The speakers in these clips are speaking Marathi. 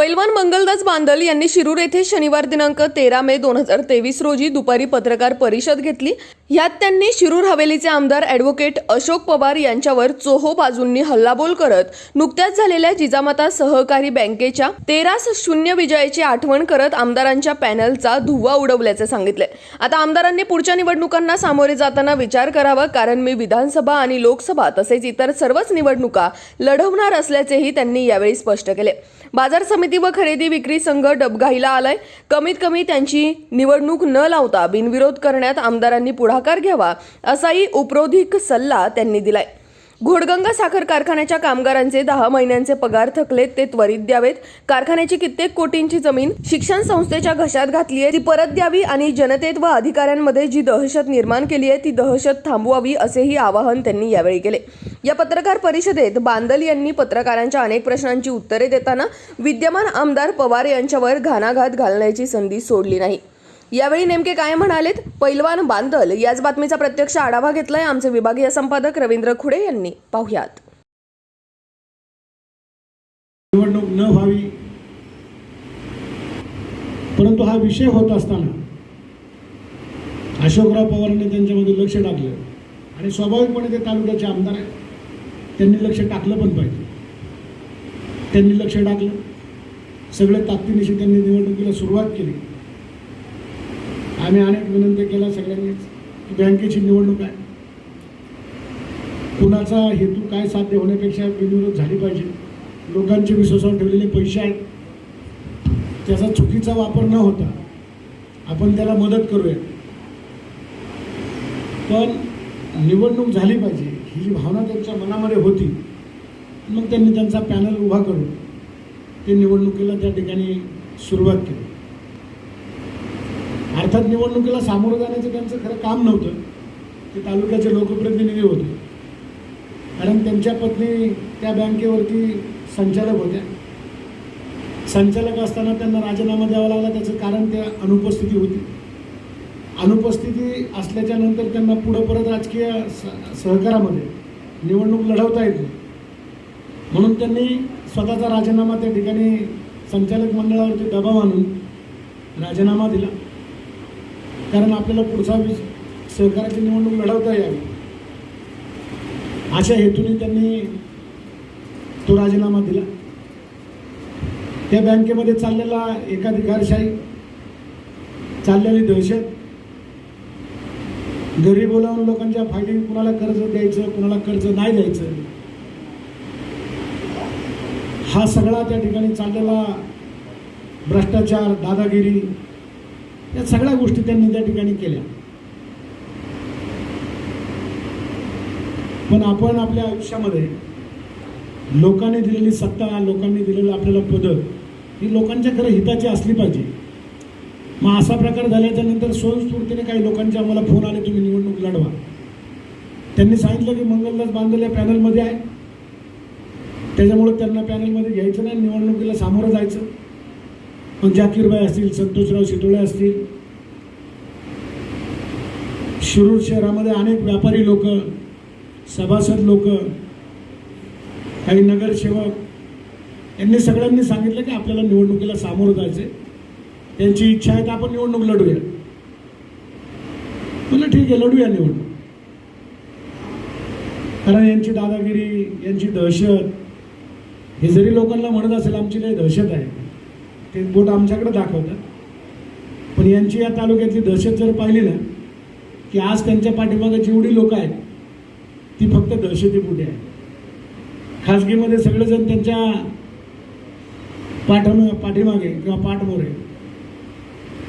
पैलवान मंगलदास बांदल यांनी शिरूर येथे शनिवार दिनांक तेरा मे दोन हजार तेवीस रोजी दुपारी पत्रकार परिषद घेतली. यात त्यांनी शिरूर हवेलीचे आमदार ॲडव्होकेट अशोक पवार यांच्यावर चोहो बाजूंनी हल्लाबोल करत नुकत्याच झालेल्या जिजामाता सहकारी बँकेच्या तेरा शून्य विजयाची आठवण करत आमदारांच्या पॅनलचा धुव्वा उडवल्याचे सांगितले. आता आमदारांनी पुढच्या निवडणुकांना सामोरे जाताना विचार करावा कारण मी विधानसभा आणि लोकसभा तसेच इतर सर्वच निवडणुका लढवणार असल्याचेही त्यांनी यावेळी स्पष्ट केले. बाजार समिती व खरेदी विक्री संघ डबघाईला आलाय. कमीत कमी त्यांची निवडणूक न लावता बिनविरोध करण्यात आमदारांनी पुढाकार घ्यावा असाही उपरोधिक सल्ला त्यांनी दिलाय. घोडगंगा साखर कारखान्याच्या कामगारांचे दहा महिन्यांचे पगार थकलेत ते त्वरित द्यावेत. कारखान्याची कित्येक कोटींची जमीन शिक्षण संस्थेच्या घशात घातली आहे. ती परत द्यावी आणि जनतेत व अधिकाऱ्यांमध्ये जी दहशत निर्माण केली आहे ती दहशत थांबवावी असेही आवाहन त्यांनी यावेळी केले. या पत्रकार परिषदेत बांदल यांनी पत्रकारांच्या अनेक प्रश्नांची उत्तरे देताना विद्यमान आमदार पवार यांच्यावर घाणाघात घालण्याची संधी सोडली नाही. यावेळी नेमके काय म्हणालेत? पैलवान बांदल याच बातमीचा प्रत्यक्ष आढावा घेतलाय आमचे विभागीय संपादक रवींद्र खुडे यांनी. पाहुयात. निवडणूक न व्हावी परंतु हा विषय होत असताना अशोकराव पवारांनी त्यांच्यामध्ये लक्ष टाकलं. आणि स्वाभाविकपणे ते तालुक्याचे आमदार आहेत. त्यांनी लक्ष टाकलं पण पाहिजे. त्यांनी लक्ष टाकलं. सगळे ताकदीनिशी त्यांनी निवडणुकीला सुरुवात केली. आम्ही अनेक विनंती केल्या सगळ्यांनीच की बँकेची निवडणूक आहे. कुणाचा हेतू काय साध्य होण्यापेक्षा बिनविरोध झाली पाहिजे. लोकांचे विश्वासावर ठेवलेले पैसे आहेत. त्याचा चुकीचा वापर न होता आपण त्याला मदत करूया. पण निवडणूक झाली पाहिजे ही जी भावना त्यांच्या मनामध्ये होती मग त्यांनी त्यांचा पॅनल उभा करून ते निवडणुकीला त्या ठिकाणी सुरुवात केली. अर्थात निवडणुकीला सामोरं जाण्याचं त्यांचं खरं काम नव्हतं. ते तालुक्याचे लोकप्रतिनिधी होते. कारण त्यांच्या पत्नी त्या बँकेवरती संचालक होत्या. संचालक असताना त्यांना राजीनामा द्यावा लागला. त्याचं कारण त्या अनुपस्थिती होती. अनुपस्थिती असल्याच्या नंतर त्यांना पुढं परत राजकीय स- सहकारामध्ये निवडणूक लढवता येते. म्हणून त्यांनी स्वतःचा राजीनामा त्या ठिकाणी संचालक मंडळावरती दबाव आणून राजीनामा दिला. कारण आपल्याला पुढचा वीज सहकाराची निवडणूक लढवता यावी. अशा हेतूने त्यांनी तो राजीनामा दिला. त्या बँकेमध्ये चाललेला एकाधिकारशाही चाललेली दहशत घरी बोलावून लोकांच्या फायलिंग कुणाला कर्ज द्यायचं कुणाला कर्ज नाही द्यायचं हा सगळा त्या ठिकाणी चाललेला भ्रष्टाचार दादागिरी या सगळ्या गोष्टी त्यांनी त्या ठिकाणी केल्या. पण आपण आपल्या आयुष्यामध्ये लोकांनी दिलेली सत्ता लोकांनी दिलेलं आपल्याला पद ही लोकांच्या खरं हिताची असली पाहिजे. मग असा प्रकार झाल्याच्यानंतर स्वयंस्फूर्तीने काही लोकांचे आम्हाला फोन आले तुम्ही निवडणूक लढवा. त्यांनी सांगितलं की मंगलदास बांधलेल्या पॅनलमध्ये आहे. त्याच्यामुळे त्यांना पॅनलमध्ये घ्यायचं नाही निवडणुकीला सामोरं जायचं. मग जाकीरबाई असतील संतोषराव शितोळे असतील. शिरूर शहरामध्ये अनेक व्यापारी लोक सभासद लोक काही नगरसेवक यांनी सगळ्यांनी सांगितलं की आपल्याला निवडणुकीला सामोरं जायचं त्यांची इच्छा आहे तर आपण निवडणूक लढूया. म्हटलं ठीक आहे लढूया निवडणूक. कारण यांची दादागिरी यांची दहशत हे जरी लोकांना म्हणत असेल आमची काही दहशत आहे. ते बोट आमच्याकडे दाखवतात. पण यांची या तालुक्यातली दहशत जर पाहिली ना की आज त्यांच्या पाठीमागे जेवढी लोक आहेत ती फक्त दहशतीपुढे आहे खाजगीमध्ये सगळेजण त्यांच्या पाठम पाठीमागे किंवा पाठमोरे.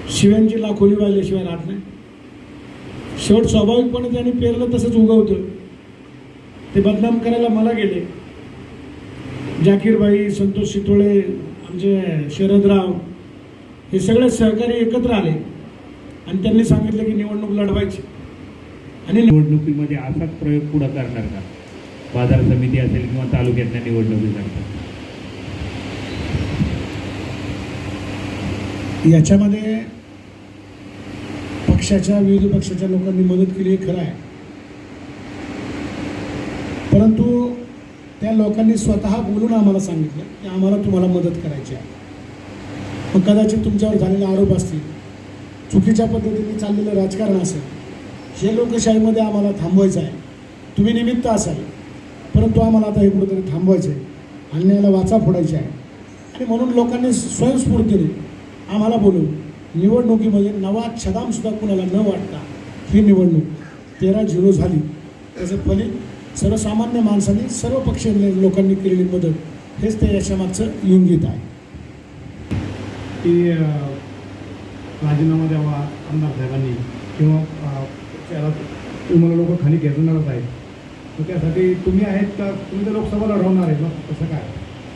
शिव्यांची लाखोली वाजल्याशिवाय राहत नाही. शेवट स्वाभाविकपणे त्यांनी पेरलं तसंच उगवतं ते बदनाम करायला मला गेले. जाकीरबाई संतोष शितोळे आमचे शरदराव हे सगळे सहकारी एकत्र आले. आणि त्यांनी सांगितलं की निवडणूक लढवायची. आणि निवडणुकीमध्ये असाच प्रयोग पुढे करणार का? बाजार समिती असेल किंवा तालुक्यातल्या निवडणुकीसारखा याच्यामध्ये पक्षाच्या विविध पक्षाच्या लोकांनी मदत केली हे खरं आहे. परंतु त्या लोकांनी स्वतः बोलून आम्हाला सांगितलं की आम्हाला तुम्हाला मदत करायची आहे. मग कदाचित तुमच्यावर झालेले आरोप असतील चुकीच्या पद्धतीने चाललेलं राजकारण असेल हे लोकशाहीमध्ये आम्हाला थांबवायचं आहे. तुम्ही निमित्त असाल परंतु आम्हाला आता हे कुठंतरी थांबवायचं आहे अन्यायाला वाचा फोडायची आहे. आणि म्हणून लोकांनी स्वयंस्फूर्तीने आम्हाला बोलून निवडणुकीमध्ये नवा छदामसुद्धा कुणाला न वाटता ही निवडणूक तेरा झिरो झाली. त्याचं फलित सर्वसामान्य माणसांनी सर्व पक्षीय लोकांनी केलेली मदत हेच ते याच्यामागचं इंगित आहे. की राजीनामा द्यावा आमदार साहेबांनी किंवा त्याला तुम्हाला लोक खाली घेणारच आहेत. तर त्यासाठी तुम्ही आहेत का? तुम्ही तर लोकसभा लढवणार आहे मग कसं काय?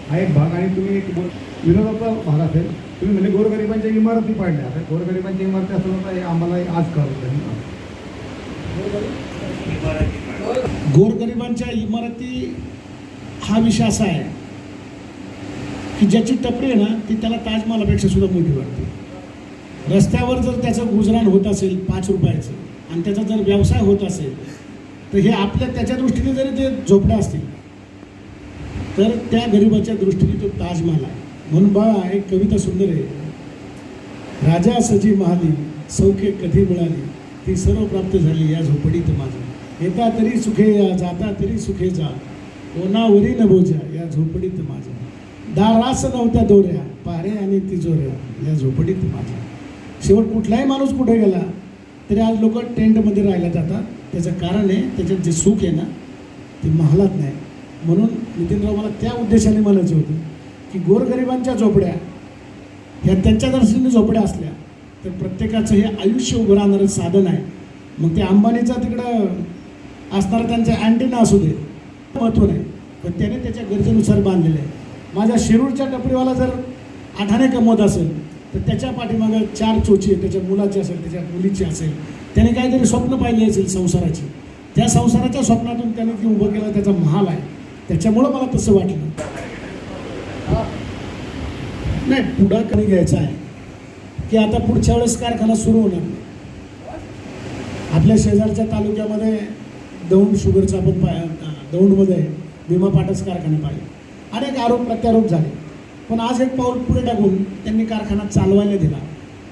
हा एक भाग आणि तुम्ही एक बोल- विरोधाचा भाग असेल. तुम्ही म्हणजे गोरगरिबांच्या इमारती पाडल्या. आता गोरगरिबांच्या इमारती असं तर हे आम्हाला आज कळत गोरगरिबांच्या इमारती हा विषय असा आहे की ज्याची टपरी आहे ना ती त्याला ताजमहालापेक्षा सुद्धा मोठी वाटते. रस्त्यावर जर त्याचं गुजराण होत असेल पाच रुपयाचं आणि त्याचा जर व्यवसाय होत असेल तर हे आपल्या त्याच्या दृष्टीने जरी ते झोपड्या असतील तर त्या गरिबाच्या दृष्टीने तो ताजमहाल आहे. म्हणून बाळा एक कविता सुंदर आहे. राजा सजी महाली सौख्य कधी मिळाली ती सर्व प्राप्त झाली या झोपडीत माझं. येता तरी सुखे या जाता तरी सुखे जा. ओनावरी न बोजा या झोपडीत माझ्या. दारास नव्हत्या दोऱ्या पारे आणि तिजोऱ्या या झोपडीत माझ्या. शेवट कुठलाही माणूस कुठे गेला तरी आज लोक टेंटमध्ये राहायला जातात त्याचं कारण आहे त्याच्यात जे सुख आहे ना ते महालात नाही. म्हणून नितीनराव मला त्या उद्देशाने म्हणायचं होतं की गोरगरिबांच्या झोपड्या ह्या त्यांच्या दर्शनी झोपड्या असल्या तर प्रत्येकाचं हे आयुष्य उभं राहणारं साधन आहे. मग ते अंबानीचा तिकडं असणारा त्यांचा अँटीना असू दे. महत्त्व नाही. पण त्याने त्याच्या गरजेनुसार बांधलेलं आहे. माझ्या शिरूरच्या टपरीवाला जर आठाने कमवत असेल तर त्याच्या पाठीमागं चार चोची त्याच्या मुलाची असेल त्याच्या मुलीची असेल. त्याने काहीतरी स्वप्न पाहिले असेल संसाराची. त्या संसाराच्या स्वप्नातून त्याने ती उभं केलं त्याचा महाल आहे. त्याच्यामुळं मला तसं वाटलं. नाही पुढाकार घ्यायचा आहे. की आता पुढच्या वेळेस कारखाना सुरू होणार. आपल्या शेजारच्या तालुक्यामध्ये दौंड शुगरचा आपण पा दौंडमध्ये भीमा पाटस कारखाना पाहिजे अनेक आरोप प्रत्यारोप झाले. पण आज एक पाऊल पुढे टाकून त्यांनी कारखाना चालवायला दिला.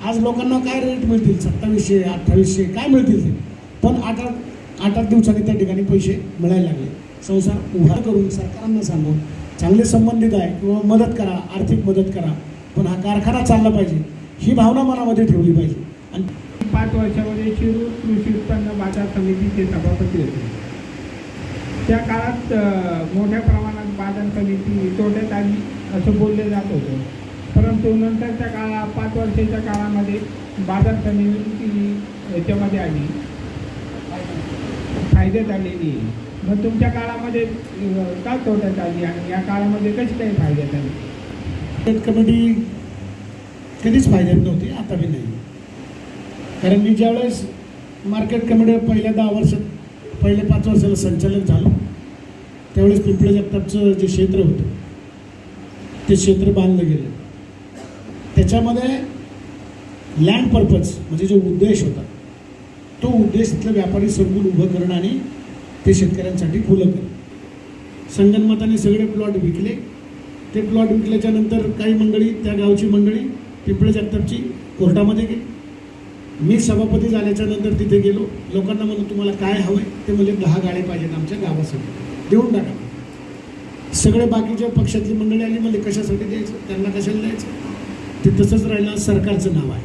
आज लोकांना काय रेट मिळतील? सत्तावीसशे अठ्ठावीसशे काय मिळतील ते? पण आठ आठ आठ आठ दिवसांनी त्या ठिकाणी पैसे मिळायला लागले. संसार उभा करून सरकारांना सांगून चांगले संबंधित आहे किंवा मदत करा आर्थिक मदत करा पण हा कारखाना चालला पाहिजे. ही भावना मनामध्ये ठेवली पाहिजे. आणि पाच वर्षामध्ये शिरूर कृषी उत्पन्न बाजार समितीचे सभापती होते. त्या काळात मोठ्या प्रमाणात बाजार समिती तोट्यात आली असं बोलले जात होतं. परंतु नंतरच्या काळा पाच वर्षाच्या काळामध्ये बाजार समिती याच्यामध्ये आली. फायद्यात आलेली. आहे मग तुमच्या काळामध्ये का तोट्यात आली आणि या काळामध्ये कशी काही फायद्यात आली? कमिटी कधीच फायद्यात नव्हती आता बी नाही. कारण मी ज्यावेळेस मार्केट कमिटी पहिल्या दहा वर्षात पहिले पाच वर्षाला संचालक झालो त्यावेळेस पिंपळे जगतापचं जे क्षेत्र होतं ते क्षेत्र बांधलं गेलं. त्याच्यामध्ये लँड पर्पज म्हणजे जो उद्देश होता तो उद्देश तिथलं व्यापारी सरकून उभं करणं आणि ते शेतकऱ्यांसाठी खुलं करणं. संगनमताने सगळे प्लॉट विकले. ते प्लॉट विकल्याच्यानंतर काही मंडळी त्या गावची मंडळी पिंपळे जगतापची कोर्टामध्ये गेली. मी सभापती झाल्याच्यानंतर तिथे गेलो. लोकांना म्हणून तुम्हाला काय हवं आहे ते म्हणजे दहा गाळे पाहिजेत आमच्या गावासाठी. देऊन टाका. सगळे बाकीच्या पक्षातली मंडळी आली म्हणजे कशासाठी द्यायचं? त्यांना कशाला द्यायचं? ते तसंच राहिलं सरकारचं नाव आहे.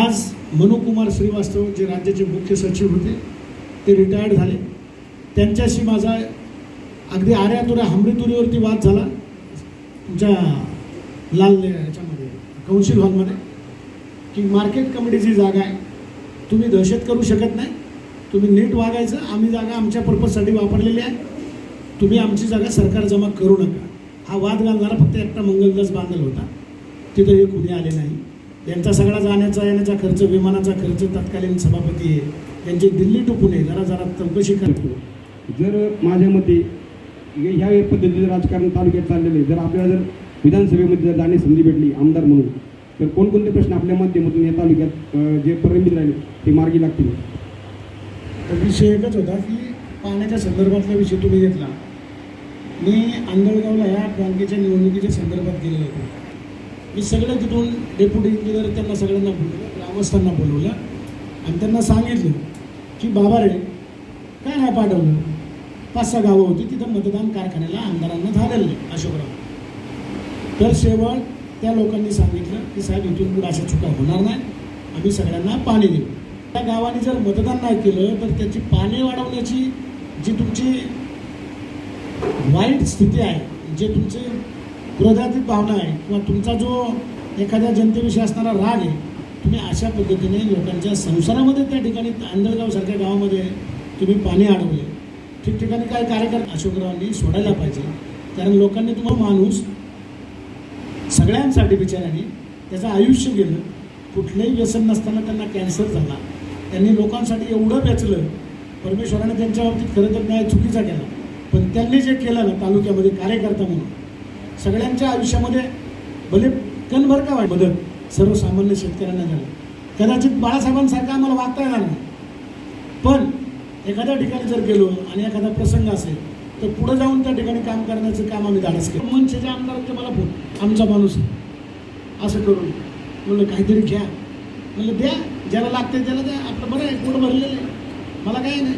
आज मनुकुमार श्रीवास्तव जे राज्याचे मुख्य सचिव होते ते रिटायर्ड झाले. त्यांच्याशी माझा अगदी आऱ्यातुऱ्या हमरीतुरीवरती वाद झाला. तुमच्या लाल याच्यामध्ये कौन्सिल हॉलमध्ये. की मार्केट कमिटीची जागा आहे. तुम्ही दहशत करू शकत नाही. तुम्ही नीट वागायचं. आम्ही जागा आमच्या पर्पजसाठी वापरलेली आहे. तुम्ही आमची जागा सरकार जमा करू नका. हा वाद घालणारा फक्त एकटा मंगलदास बांधल होता. तिथं हे कुणी आले नाही. यांचा सगळा जाण्याचा येण्याचा खर्च विमानाचा खर्च तत्कालीन सभापती आहे. त्यांची दिल्ली टू पुणे जरा जरा चौकशी करतो जर माझ्या मते ह्या पद्धतीचं राजकारण तालुक्यात चाललेलं आहे. जर आपल्याला जर विधानसभेमध्ये जर जाण्याची संधी भेटली आमदार म्हणून तर कोणकोणते प्रश्न आपल्या माध्यमातून या तालुक्यात जे प्रलंबित राहिले ते मार्गी लागतील? तर विषय एकच होता की पाण्याच्या संदर्भातला विषय तुम्ही घेतला. मी आंधळगावला ह्या बँकेच्या निवडणुकीच्या संदर्भात गेलेलो होतो. मी सगळं तिथून डेप्युटी इंजिनियर त्यांना सगळ्यांना बोलवलं ग्रामस्थांना बोलवलं. आणि त्यांना सांगितलं की बाबा रे काय नाही पाठवलं? पाच सहा गावं होती तिथं मतदान कारखान्याला आमदारांना झालेलं नाही अशोकराव. तर शेवट त्या लोकांनी सांगितलं की साहेब इथून पुढे अशा चुका होणार नाही. आम्ही सगळ्यांना पाणी देऊ. त्या गावाने जर मतदान नाही केलं तर त्याची पाणी वाढवण्याची जी तुमची वाईट स्थिती आहे जे तुमचे क्रोधातीत भावना आहे किंवा तुमचा जो एखाद्या जनतेविषयी असणारा राग आहे तुम्ही अशा पद्धतीने लोकांच्या संसारामध्ये त्या ठिकाणी आंधळगावसारख्या गावामध्ये तुम्ही पाणी अडवले. ठिकठिकाणी काय कार्यकर्ते अशोकरावांनी सोडायला पाहिजे. कारण लोकांनी तुम्हाला माणूस सगळ्यांसाठी बिचाऱ्यांनी त्याचं आयुष्य गेलं. कुठलंही व्यसन नसताना त्यांना कॅन्सर झाला. त्यांनी लोकांसाठी एवढं वेचलं परमेश्वराने त्यांच्या बाबतीत खरं तर न्याय चुकीचा केला. पण त्यांनी जे केलं ना तालुक्यामध्ये कार्यकर्ता म्हणून सगळ्यांच्या आयुष्यामध्ये भले कणभर का वाट मदत सर्वसामान्य शेतकऱ्यांना झालं. कदाचित बाळासाहेबांसारखा आम्हाला वागता येणार नाही. पण एखाद्या ठिकाणी जर गेलो आणि एखादा प्रसंग असेल तर पुढे जाऊन त्या ठिकाणी काम करण्याचं काम आम्ही धाडस केलं. मनसेच्या आमदारांचे मला फोन आमचा माणूस असं करून म्हणलं काहीतरी घ्या. म्हणलं द्या ज्याला लागते त्याला द्या आपलं बरं आहे पोट भरलेलं आहे. मला काय नाही.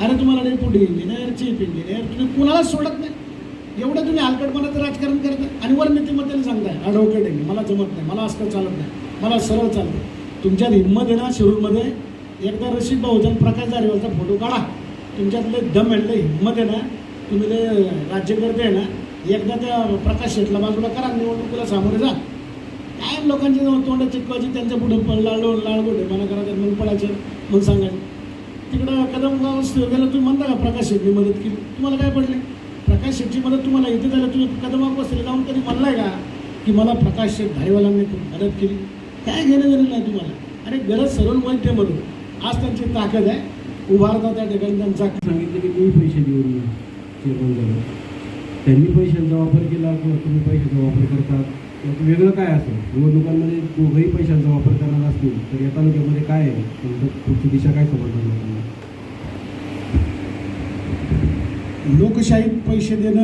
अरे तुम्हाला डेप्युटी इंजिनियर चीफ इंजिनियर तुम्ही कुणालाच सोडत नाही. एवढं तुम्ही हलकटपणाचं राजकारण करता आणि वर नीतिमत्तेने सांगताय ॲडव्होकेट आहे मला जमत नाही मला असं चालत नाही मला सरळ चालतं तुमच्यात हिंमत आहे ना शिरूरमध्ये एकदा रशीद भाऊजन प्रकाश जारीवालचा फोटो काढा. तुमच्यातले दम आहे लय हिंमत आहे ना तुम्ही लय राज्यकर्ते आहे ना. एकदा त्या प्रकाश शेटला बाजूला करा निवडणुकीला सामोरे जा. काय लोकांची तोंड चिकवायची त्यांच्या पुढे लाळ लाडगोटे मला करायचं मग पडायचं मग सांगायचं. तिकडं कदम गेलं तुम्ही म्हणता का प्रकाश शेट्टी मदत केली? तुम्हाला काय पडले? प्रकाश शेट्टी मदत तुम्हाला इथे झालं तुम्ही कदम बसले जाऊन कधी म्हणलाय का? की मला प्रकाश शेठ धारीवालांनी खूप मदत केली. काय घेणं देणं नाही तुम्हाला? अरे गरज सरळ वैद्य म्हणून. आज त्यांची ताकद आहे. उभारता त्या ठिकाणी त्यांचा. सांगितलं की तुम्ही पैसे देऊन निर्माण झालं त्यांनी पैशांचा वापर केला किंवा तुम्ही पैशाचा वापर करतात किंवा वेगळं काय असेल? निवडणुकांमध्ये दोघंही पैशांचा वापर करणार असतील तर या तालुक्यामध्ये काय आहे? त्यांचं पुढची दिशा काय समजणार लोकांना लोकशाहीत पैसे देणं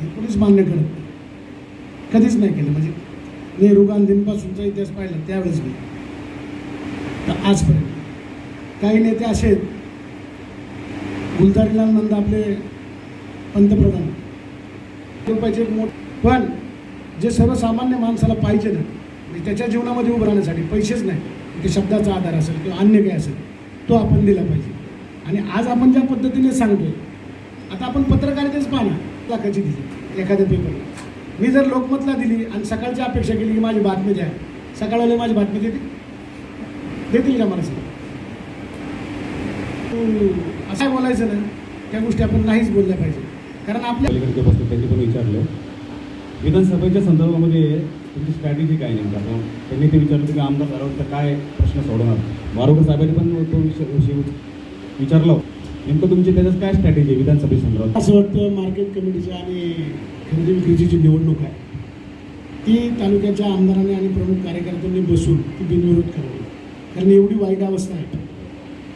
हे कोणीच मान्य करत कधीच नाही केलं. म्हणजे नेहरू गांधींपासूनचा इतिहास पाहिला त्यावेळेस मी तर आजपर्यंत. काही नेते असे आहेत. गुलजारीलाल नंद आपले पंतप्रधान. रुपयाचे मोठ पण जे सर्वसामान्य माणसाला पाहिजे ना म्हणजे त्याच्या जीवनामध्ये उभं राहण्यासाठी पैसेच नाही. ते शब्दाचा आधार असेल किंवा अन्य काय असेल तो आपण दिला पाहिजे. आणि आज आपण ज्या पद्धतीने सांगतोय आता आपण पत्रकारितेच पाहणार. लाखाची दिली एखाद्या पेपरला मी जर लोकमतला दिली आणि सकाळची अपेक्षा केली की माझी बातमी द्या सकाळवाले माझी बातमी देतील? देतील का मला सांग तू असं बोलायचं ना त्या गोष्टी आपण नाहीच बोलल्या पाहिजे. कारण आपल्या पलीकडचे बसले त्यांनी पण विचारलं विधानसभेच्या संदर्भामध्ये तुमची स्ट्रॅटेजी काय नेमका? कारण त्यांनी ते विचारलं की आमदार झाल्यावर तर काय प्रश्न सोडवणार मारोकर साहेबांनी पण तो विषय विषय विचारला नेमकं तुमची त्याच्यात काय स्ट्रॅटेजी आहे विधानसभेसंदर्भात असं वाटतं मार्केट कमिटीची आणि खरेदी विक्रीची जी निवडणूक आहे. ती तालुक्याच्या आमदारांनी आणि प्रमुख कार्यकर्त्यांनी बसून ती बिनविरोध करावी कारण एवढी वाईट अवस्था आहे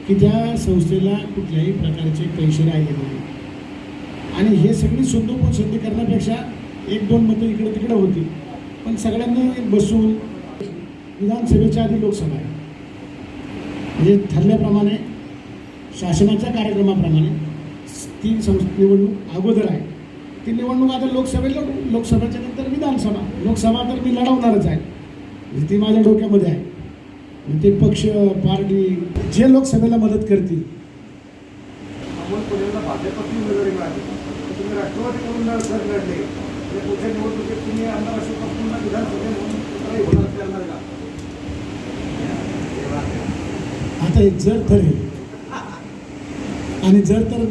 की त्या संस्थेला कुठल्याही प्रकारचे पैसे राहिले नाही आणि हे सगळी सुंदोपण संधी करण्यापेक्षा एक दोन मतं इकडे तिकडे होती. पण सगळ्यांनी बसून विधानसभेच्या आधी लोकसभा आहे. म्हणजे ठरल्याप्रमाणे शासनाच्या कार्यक्रमाप्रमाणे ती सं निवडणूक अगोदर आहे. ती निवडणूक आता लोकसभेला लोकसभेच्या नंतर विधानसभा. लोकसभा तर मी लढवणारच आहे. म्हणजे ती माझ्या डोक्यामध्ये आहे. मग ते पक्ष पार्टी जे लोकसभेला मदत करतील. पुढच्या म्हणजे निवडणुकीत तुम्ही आमदार अशोक विधानसभेत म्हणून होणार करणार का? आता एक जर तर आहे आणि जर तर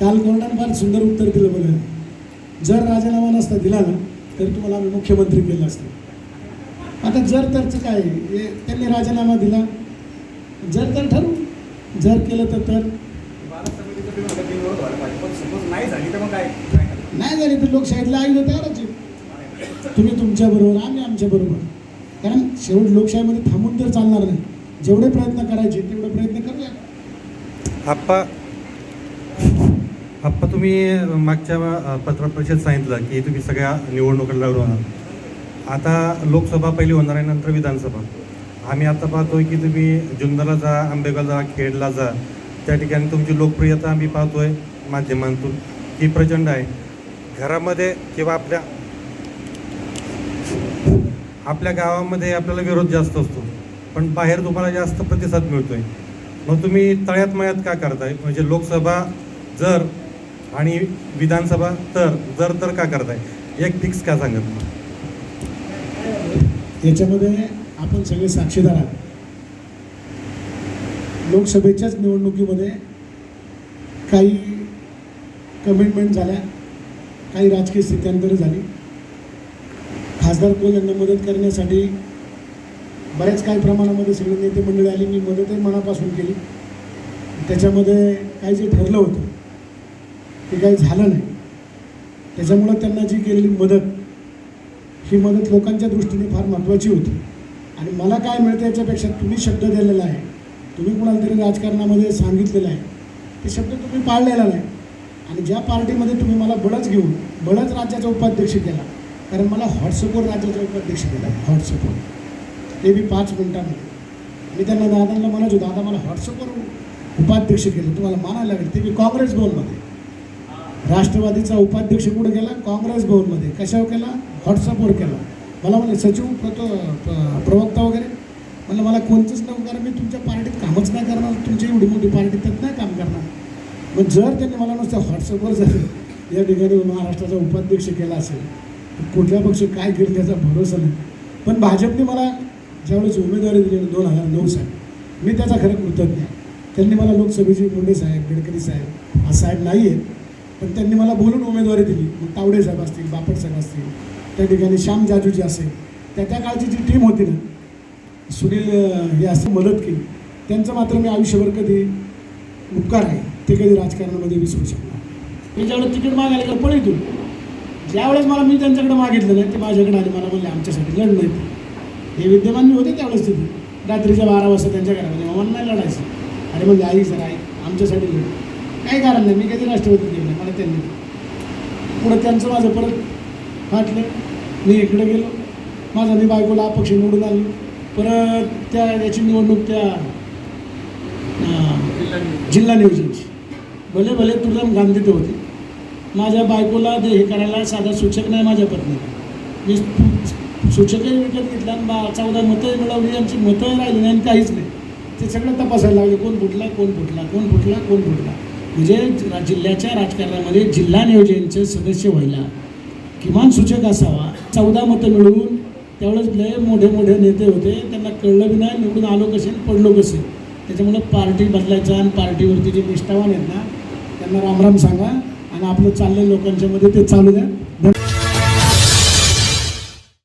काल कोर्टाने फार सुंदर उत्तर दिलं बघा जर राजीनामा नसता दिला ना तर तुम्हाला आम्ही मुख्यमंत्री केलं असतं. आता जर तरचं काय हे त्यांनी राजीनामा दिला. जर तर ठरवू. जर केलं तर तर बारा समितीचं तुम्ही म्हणता बिनविरोध व्हायला पाहिजे पण सपोज नाही झाली तर मग काय काय करणार? नाही झाली तर लोकशाहीतला आयुध तयारच आहे. तुम्ही तुमच्याबरोबर आम्ही आमच्याबरोबर कारण शेवट लोकशाहीमध्ये थांबून तर चालणार नाही. जेवढे प्रयत्न करायचे तेवढे प्रयत्न करूया. आप्पा आप्पा तुम्ही मागच्या पत्र परिषद सांगितलं की तुम्ही सगळ्या निवडणुका लढवणार आता लोकसभा पहिली होणार आहे नंतर विधानसभा. आम्ही आता पाहतोय की तुम्ही जुन्नरला जा आंबेगाव जा खेडला जा. त्या ठिकाणी तुमची लोकप्रियता आम्ही पाहतोय माध्यमांतून. ती प्रचंड आहे. घरामध्ये किंवा आपल्या आपल्या गावामध्ये आपल्याला विरोध जास्त असतो. पण बाहेर तुम्हाला जास्त प्रतिसाद मिळतोय. मग तुम्ही तळ्यात मळ्यात का करताय? म्हणजे लोकसभा जर आणि विधानसभा तर जर तर का करताय? एक फिक्स का सांगत मग याच्यामध्ये आपण सगळे साक्षीदार आहात. लोकसभेच्याच निवडणुकीमध्ये काही कमिटमेंट झाल्या. काही राजकीय स्थित्यांतर झाली. खासदार कोल यांना मदत करण्यासाठी बऱ्याच काही प्रमाणामध्ये सगळे नेते मंडळी आली. मी मदतही मनापासून केली. त्याच्यामध्ये काही जे ठरलं होतं ते काही झालं नाही. त्याच्यामुळं त्यांना जी केलेली मदत ही मदत लोकांच्या दृष्टीने फार महत्त्वाची होती. आणि मला काय मिळतं याच्यापेक्षा तुम्ही शब्द दिलेला आहे तुम्ही कुणाला तरी राजकारणामध्ये सांगितलेलं आहे ते शब्द तुम्ही पाळलेला नाही. आणि ज्या पार्टीमध्ये तुम्ही मला बळच घेऊन बळच राज्याचा उपाध्यक्ष केला कारण मला व्हॉट्सअपवर राज्याचा उपाध्यक्ष केला. व्हॉट्सअपवर ते बी पाच मिनिटांमध्ये मी त्यांना दादांना म्हणायचो दादा मला व्हॉट्सअपवर उपाध्यक्ष केलं तुम्हाला मानायला लागेल. ते बी काँग्रेस भवनमध्ये. राष्ट्रवादीचा उपाध्यक्ष कुठं गेला काँग्रेस भवनमध्ये. कशावर केला? व्हॉट्सअपवर केला. मला म्हणजे सचिव प्रतो प- प्रवक्ता वगैरे? म्हणलं मला कोणतंच नव्हतं कारण मी तुमच्या पार्टीत कामच नाही करणार तुमची एवढी मोठी पार्टी त्यात नाही काम करणार मग जर त्यांनी मला नुसतं व्हॉट्सअपवर जर या ठिकाणी महाराष्ट्राचा उपाध्यक्ष केला असेल तर कुठल्या पक्ष काय करेल त्याचा भरोसा नाही. पण भाजपने मला ज्यावेळेस उमेदवारी दिली दोन हजार नऊ साली मी त्याचा खरं कृतज्ञ आहे. त्यांनी मला लोकसभेचे मुंडे साहेब गडकरी साहेब हा साहेब नाही आहेत पण त्यांनी मला बोलून उमेदवारी दिली. मग तावडे साहेब असतील बापट साहेब असतील त्या ठिकाणी श्याम जाजूजी असेल त्या त्या काळची जी टीम होती ना सुनील हे असं मदत केली. त्यांचं मात्र मी आयुष्यभर कधी उपकार आहे. ते कधी राजकारणामध्ये विसरू शकणार. मी ज्यावेळेस तिकीट मागायला गेलं पण इथून ज्यावेळेस मला मी त्यांच्याकडे मागितलं नाही ते माझ्याकडे आले मला म्हणले आमच्यासाठी लढ नाही हे विद्यमान मी होते त्यावेळेस तिथे. रात्रीच्या बारा वाजता त्यांच्या घरामध्ये. मला नाही लढायचं. अरे म्हणजे आई सर आई आमच्यासाठी लढ. काही कारण नाही. मी कधी राष्ट्रपती गेलो नाही. मला त्यांनी पुढं त्यांचं माझं परत फाटलं. मी इकडे गेलो. माझा मी बायकोला अपक्ष निवडून आलो परत त्या याची निवडणूक त्या जिल्हा नियोजनची. भले भले तुरम गांधी ते होते. माझ्या बायकोला ते हे करायला साधा सूचक नाही माझ्या पत्नीला. मी सूचकही विकत घेतला आणि बा चौदा मतं मिळवली आमची मतं राहिली नाही आणि काहीच नाही. ते सगळं तपासायला लागले कोण फुटला कोण फुटला कोण फुटला कोण फुटला. म्हणजे जिल्ह्याच्या राजकारणामध्ये जिल्हा नियोजनचे सदस्य व्हायला किमान सूचक असावा चौदा मतं मिळवून त्यावेळेस लय मोठे मोठे नेते होते. त्यांना कळलं बी नाही निवडून आलो कसे आणि पडलो कसे. त्याच्यामुळं पार्टी बदलायचा आणि पार्टीवरती जे निष्ठावान आहेत ना त्यांना रामराम सांगा आणि आपलं चाललं लोकांच्यामध्ये ते चालू द्या.